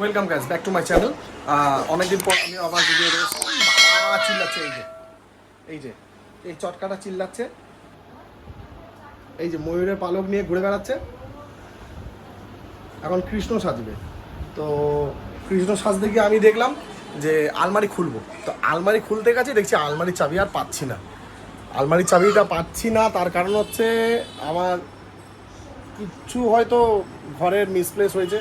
Welcome guys back to my channel অনেকদিন পর আমি আবার ভিডিও চিল্লাচ্ছে, এই যে। এই যে, এই চটকাটা চিল্লাচ্ছে। এই যে ময়ূরের পালক নিয়ে ঘুরে বেড়াচ্ছে। এখন কৃষ্ণ সাজবে। তো, কৃষ্ণ সাজতে গিয়ে আমি দেখলাম যে আলমারি খুলবো। তো আলমারি খুলতে গেছে, দেখছি আলমারির চাবি আর পাচ্ছি না। আলমারির চাবিটা পাচ্ছি না, তার কারণ হচ্ছে আমার কিছু হয়তো ঘরের মিসপ্লেস হয়েছে।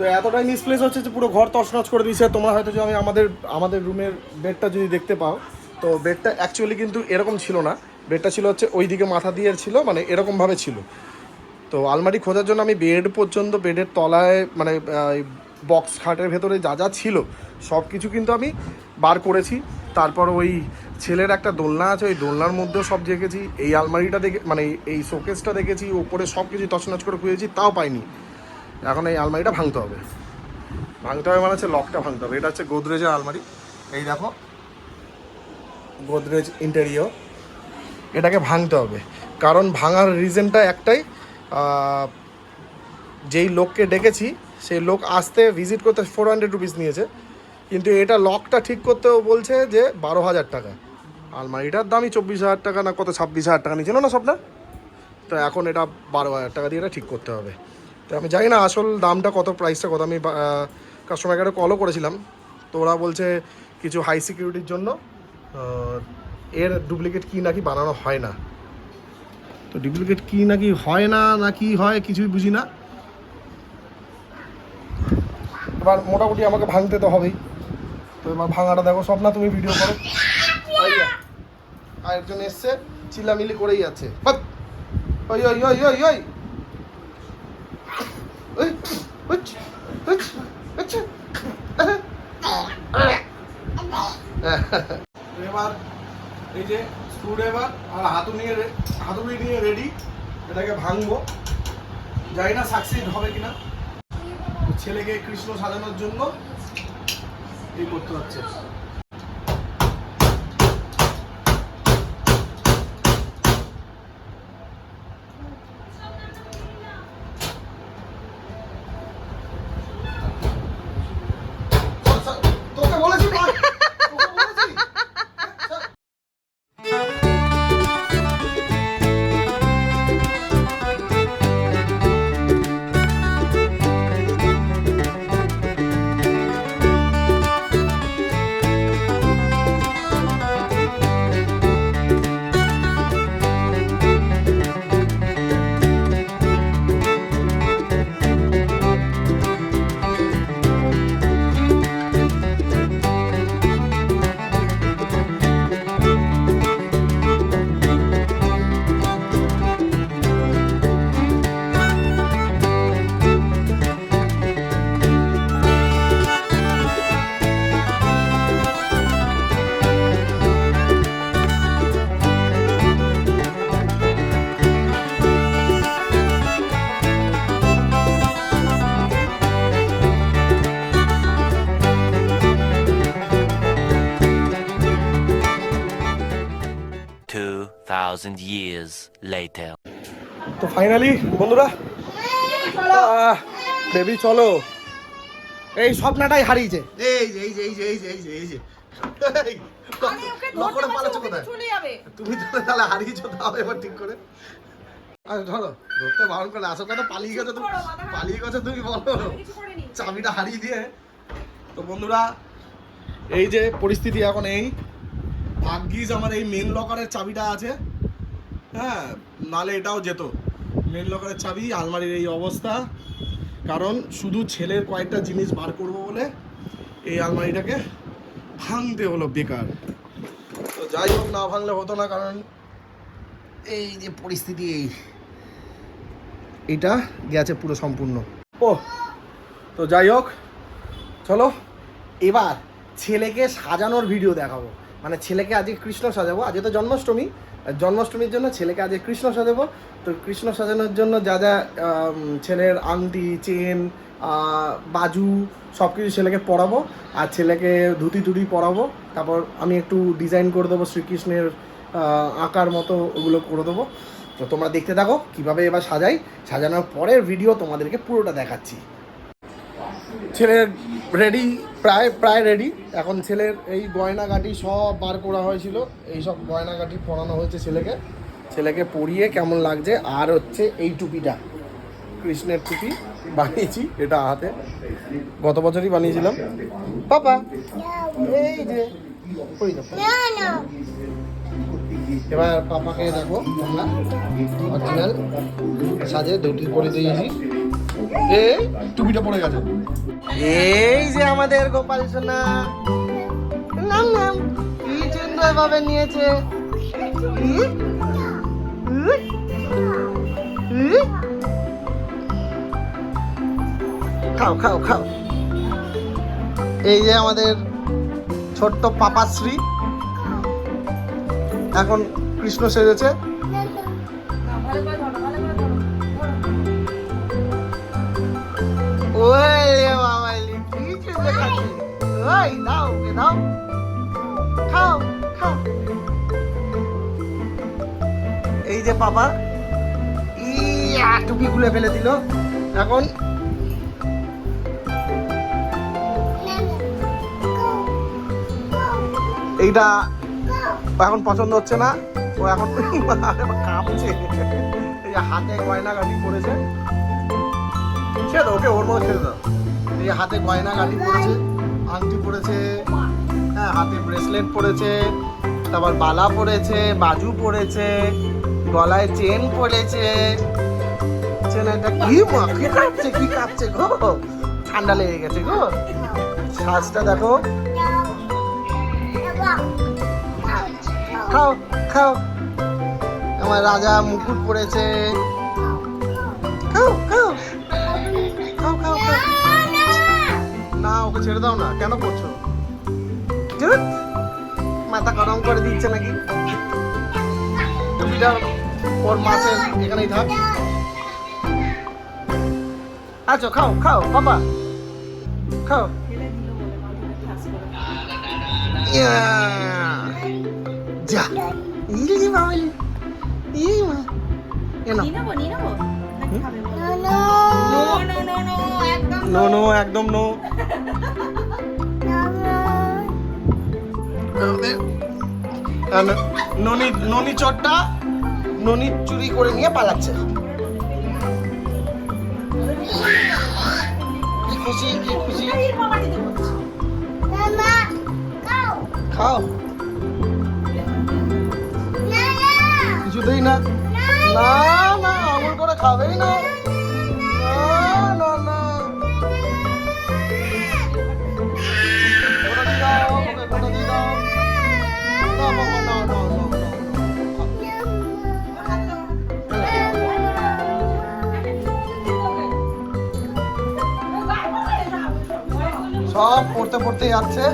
তো এতটাই মিসপ্লেস হচ্ছে যে পুরো ঘর তছনছ করে দিয়েছে। তোমরা হয়তো যদি আমি আমাদের আমাদের রুমের বেডটা যদি দেখতে পাও, তো বেডটা অ্যাকচুয়ালি কিন্তু এরকম ছিল না। বেডটা ছিল হচ্ছে ওই দিকে মাথা দিয়ে ছিল মানে এরকমভাবে ছিল। তো আলমারি খোঁজার জন্য আমি বেড পর্যন্ত বেডের তলায় মানে বক্স খাটের ভেতরে যা যা ছিল, সব কিছু কিন্তু আমি বার করেছি। তারপর ওই ছেলের একটা দোলনা আছে, ওই দোলনার মধ্যেও সব দেখেছি। এই আলমারিটা দেখে মানে এই শোকেসটা দেখেছি, ওপরে সব কিছু তছনছ করে খুঁজেছি, তাও পাইনি। এখন এই আলমারিটা ভাঙতে হবে। ভাঙতে হবে মানে হচ্ছে লকটা ভাঙতে হবে। এটা হচ্ছে গোদরেজের আলমারি। এই দেখো, গোদরেজ ইন্টেরিয়র এটাকে ভাঙতে হবে। কারণ ভাঙার রিজনটা একটাই যেই লোককে ডেকেছি, সেই লোক আসতে ভিজিট করতে ফোর হান্ড্রেড রুপিস নিয়েছে। কিন্তু এটা লকটা ঠিক করতেও বলছে যে বারো হাজার টাকা। আলমারিটার দামই চব্বিশ হাজার টাকা না কত, ছাব্বিশ হাজার টাকা নিয়েছিল না স্বপ্না? তো এখন এটা বারো হাজার টাকা দিয়ে এটা ঠিক করতে হবে। তো আমি জানি না আসল দামটা কত প্রাইসটা কত। আমি কাস্টমার কেয়ারে কলও করেছিলাম। তো ওরা বলছে কিছু হাই সিকিউরিটির জন্য এর ডুপ্লিকেট কি নাকি বানানো হয় না। তো ডুপ্লিকেট কি নাকি হয় না না কি হয়, কিছুই বুঝি না। এবার মোটামুটি আমাকে ভাঙতে তো হবেই। তো এবার ভাঙাটা দেখো সব না তুমি ভিডিও করো। আর একজন এসছে চিল্লামিলি করেই বাট ওই ওই ওই ওই ওই। এবার এই যে স্ক্রুড্রাইভার আর হাতুড়ি নিয়ে হাতুড়ি নিয়ে রেডি এটাকে ভাঙবো। জানি না সাকসিড হবে কিনা। ছেলেকে কৃষ্ণ সাজানোর জন্য এই করতে হচ্ছে। 2,000 years later. তো ফাইনালি বন্ধুরা বেবি চলো। এই স্বপ্নটাই হারিয়েছে। এই যে এই যে এই যে এই যে এই যে এই যে। তুমি তাহলে হারিয়েছো তাও এবার ঠিক করে। আরে ধরো ধরতে বারণ করে আসল কথা পালিয়ে গেছো তুমি। পালিয়ে গেছো তুমি বলো। চাবিটা হারিয়ে দিয়ে। তো বন্ধুরা এই যে পরিস্থিতি এখন এই। ভাগ্যিস আমার এই মেন লকারের চাবিটা আছে। হ্যাঁ নালে এটাও যেত। মেন লকারের চাবি, আলমারির এই অবস্থা। কারণ শুধু ছেলের কয়েকটা জিনিস বার করব বলে এই আলমারিটাকে ভাঙতে হলো বেকার। তো যাই হোক, না ভাঙলে হতো না, কারণ এই যে পরিস্থিতি, এই এটা গেছে পুরো সম্পূর্ণ। ও, তো যাই হোক, চলো, এবার ছেলেকে সাজানোর ভিডিও দেখাবো। মানে ছেলেকে আজকে কৃষ্ণ সাজাবো। আজকে তো জন্মাষ্টমী জন্মাষ্টমীর জন্য ছেলেকে আজকে কৃষ্ণ সাজাবো। তো কৃষ্ণ সাজানোর জন্য যা যা ছেলের আংটি, চেন বাজু সব কিছু ছেলেকে পরাবো। আর ছেলেকে ধুতি টুতি পরাবো। তারপর আমি একটু ডিজাইন করে দেবো, শ্রীকৃষ্ণের আঁকার মতো ওগুলো করে দেবো। তো তোমরা দেখতে থাকো কীভাবে এবার সাজাই। সাজানোর পরের ভিডিও তোমাদেরকে পুরোটা দেখাচ্ছি। ছেলের রেডি প্রায় প্রায় রেডি এখন ছেলের এই গয়নাগাটি সব বার করা হয়েছিল। এই সব গয়নাগাটি পরানো হয়েছে ছেলেকে। ছেলেকে পরিয়ে কেমন লাগছে? আর হচ্ছে এই টুপিটা। কৃষ্ণের টুপি বানিয়েছি এটা হাতে। গত বছরই বানিয়েছিলাম। পাপা এই যে এবার পাপাকে দেখো আমরা অরিজিনাল সাজে দুটি করে দিয়েছি। এই টুপিটা পড়ে গেছে। এই যে আমাদের গোপাল সোনা। নাম নাম। কি সুন্দর ভাবে নিয়েছে? খাও খাও খাও। এই যে আমাদের ছোট্ট পাপাশ্রী। এখন কৃষ্ণ সেজেছে। ধরো ওই রে বাবা কি সুন্দর খাচ্ছে ওই, দাও ওকে, দাও। খাও খাও। এই যে বাবা, ইয়া, টুপি খুলে ফেলে দিল। এখন এইটা এখন পছন্দ হচ্ছে না। ও এখন কাঁপছে। এই হাতে গয়না গাড়ি পড়েছে ছেড়ে ওকে, ওর মধ্যে ছেড়ে দাও। এই হাতে গয়না গাড়ি পড়েছে আংটি পড়েছে হ্যাঁ হাতে ব্রেসলেট পড়েছে তারপর বালা পড়েছে বাজু পড়েছে গলায় চেন পড়েছে চেনটা কি মা, কি কাঁপছে কি কাঁপছে গো? ঠান্ডা লেগে গেছে গো। সাজটা দেখো। খাও খাও। আমার রাজা মুকুট পড়েছে খাও ওকে ছেড়ে দাও না। কেন করছ? মাথা গরম করে দিচ্ছে নাকি? টুপিটা ওর মাছের এখানেই থাক। আচ্ছা খাও খাও বাবা খাও। ইয়া। যা। ইলি বাবালি ই মা। নো নো নো নো একদম নো নো একদম নো ননি ননি চটটা ননি চুরি করে নিয়ে পালাচ্ছে। কি খুশি কি খুশি। খাও। কিছুতেই না। না না। আমল করে খাবেই না। এইটা যাচ্ছে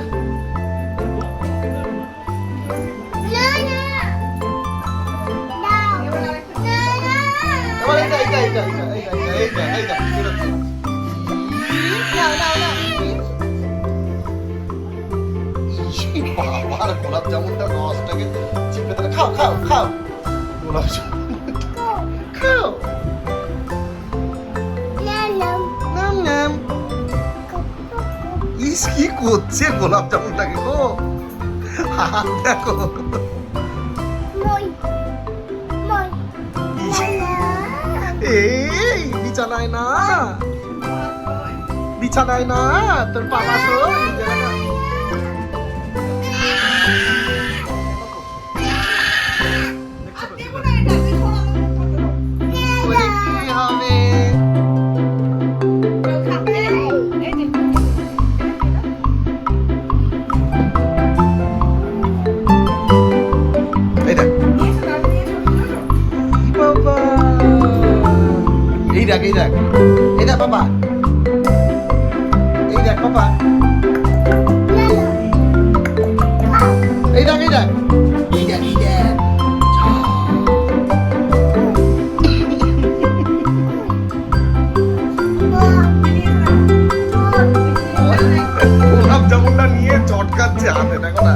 বাবার গোলাপ জামুনটা রসটাকে চিপে দিলে খাও খাও খাও। গোলাপ জামুন ইস কি করছে গোলাপ জামুনটাকে গো? হাত দেখো। এই বিছানায় না। বিছানায় না তোর পালা শোন দেখ বাবা এই দেখ এই দেখ। নিয়ে চটকাচ্ছে হাতে, দেখো না।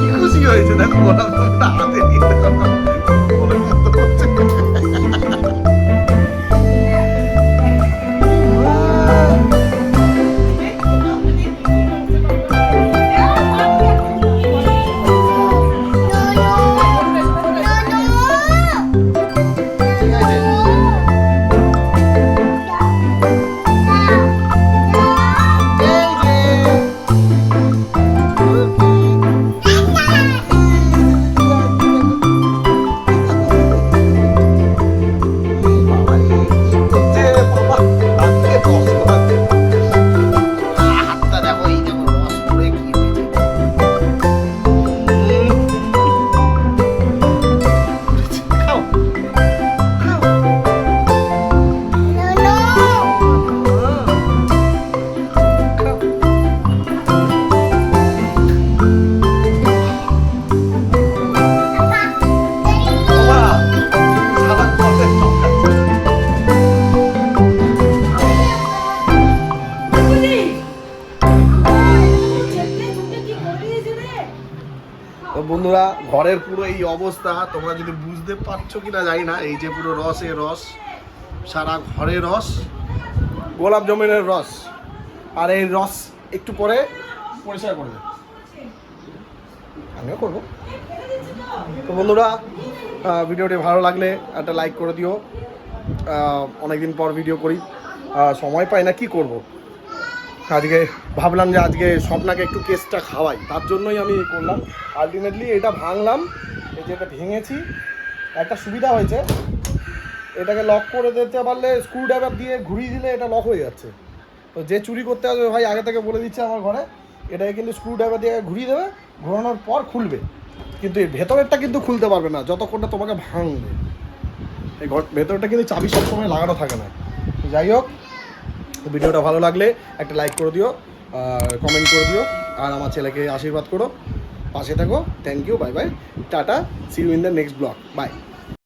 কি খুশি হয়েছে, দেখো গোলাপ হাতে নিয়ে। ঘরের পুরো এই অবস্থা, তোমরা যদি বুঝতে পারছ কিনা জানি না, এই যে পুরো রসে রস, সারা ঘরে রস, গোলাপ জামুনের রস। আর এই রস একটু পরে পরিষ্কার করবে আমিও করব। তো বন্ধুরা ভিডিওটি ভালো লাগলে একটা লাইক করে দিও। অনেকদিন পর ভিডিও করি। সময় পাই না, কি করব? আজকে ভাবলাম যে আজকে স্বপ্নাকে একটু কেসটা খাওয়াই। তার জন্যই আমি করলাম। আলটিমেটলি এটা ভাঙলাম, এই যে এটা ভেঙেছি, একটা সুবিধা হয়েছে। এটাকে লক করে দিতে পারলে স্ক্রু ড্রাইভার দিয়ে ঘুরিয়ে দিলে এটা লক হয়ে যাচ্ছে। তো যে চুরি করতে আসবে ভাই আগে থেকে বলে দিচ্ছে আমার ঘরে, এটাকে কিন্তু স্ক্রু ড্রাইভার দিয়ে ঘুরিয়ে দেবে, ঘোরানোর পর খুলবে। কিন্তু এই ভেতরেরটা কিন্তু খুলতে পারবে না, যতক্ষণ না তোমাকে ভাঙবে। এই ঘর ভেতরটা কিন্তু চাবি সবসময় লাগানো থাকে না। যাই হোক ভিডিওটা ভালো লাগলে একটা লাইক করে দিও কমেন্ট করে দিও, আর আমার ছেলেকে আশীর্বাদ করো। পাশে থাকো। Thank you bye bye tata see you in the next blog bye